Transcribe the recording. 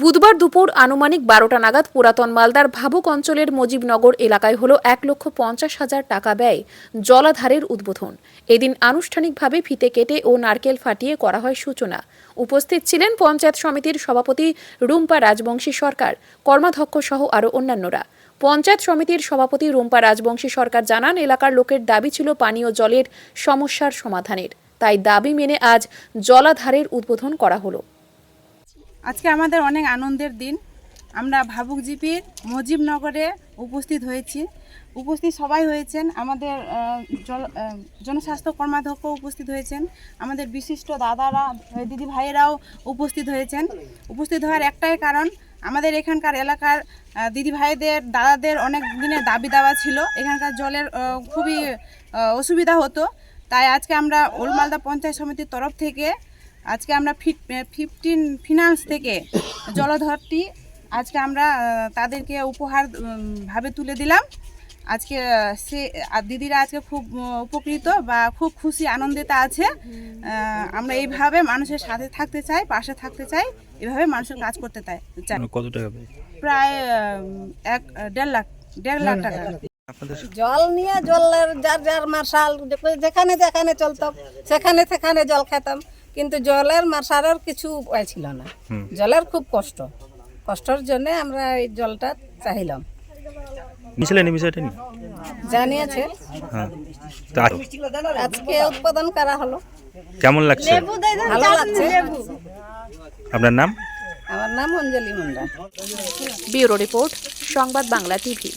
বুধবার দুপুর আনুমানিক বারোটা নাগাদ পুরাতন মালদার ভাবুক অঞ্চলের মুজিবনগর এলাকায় হল এক লক্ষ পঞ্চাশ হাজার টাকা ব্যয় জলাধারের উদ্বোধন। এদিন আনুষ্ঠানিকভাবে ফিতে কেটে ও নারকেল ফাটিয়ে করা হয় সূচনা। উপস্থিত ছিলেন পঞ্চায়েত সমিতির সভাপতি রুম্পা রাজবংশী সরকার, কর্মাধ্যক্ষ সহ আরও অন্যান্যরা। পঞ্চায়েত সমিতির সভাপতি রুম্পা রাজবংশী সরকার জানান, এলাকার লোকের দাবি ছিল পানীয় জলের সমস্যার সমাধানের। তাই দাবি মেনে আজ জলাধারের উদ্বোধন করা হলো। আজকে আমাদের অনেক আনন্দের দিন। আমরা ভাবুক জিপির মুজিবনগরে উপস্থিত হয়েছি। উপস্থিত সবাই হয়েছেন, আমাদের জল জনস্বাস্থ্য কর্মাধ্যক্ষ উপস্থিত হয়েছেন, আমাদের বিশিষ্ট দাদারা, দিদি ভাইয়েরাও উপস্থিত হয়েছেন। উপস্থিত হওয়ার একটাই কারণ, আমাদের এখানকার এলাকার দিদি ভাইদের, দাদাদের অনেক দিনের দাবি দাওয়া ছিল। এখানকার জলের খুবই অসুবিধা হতো। তাই আজকে আমরা ওলমালদা পঞ্চায়েত সমিতির তরফ থেকে আজকে আমরা ফিফটিন ফিনান্স থেকে জলধরটি আজকে আমরা তাদেরকে উপহার ভাবে তুলে দিলাম। আজকে সে আর দিদিরা আজকে খুব উপকৃত বা খুব খুশি আনন্দিত আছে। আমরা এইভাবে মানুষের সাথে থাকতে চাই পাশে থাকতে চাই এভাবে মানুষের কাজ করতে চাই চাই। কত টাকা প্রায় এক দেড় লাখ দেড় লাখ টাকা। জল নিয়ে জলের যার যার মার্শাল যেখানে যেখানে চলতাম সেখানে সেখানে জল খেতাম। কিন্তু জলের মার্শালের কিছু উপায় ছিল না। জলের খুব কষ্ট। কষ্টর জন্য আমরা এই জলটা চাইলাম নিয়েছিলেন এই বিষয়টা নিয়ে? জানিয়েছে। হ্যাঁ। আজকে উৎপাদন করা হলো। কেমন লাগছে? ভালো লাগছে। আপনার নাম? আমার নাম অঞ্জলি মুন্ডা ব্যুরো রিপোর্ট সংবাদ বাংলা টিভি।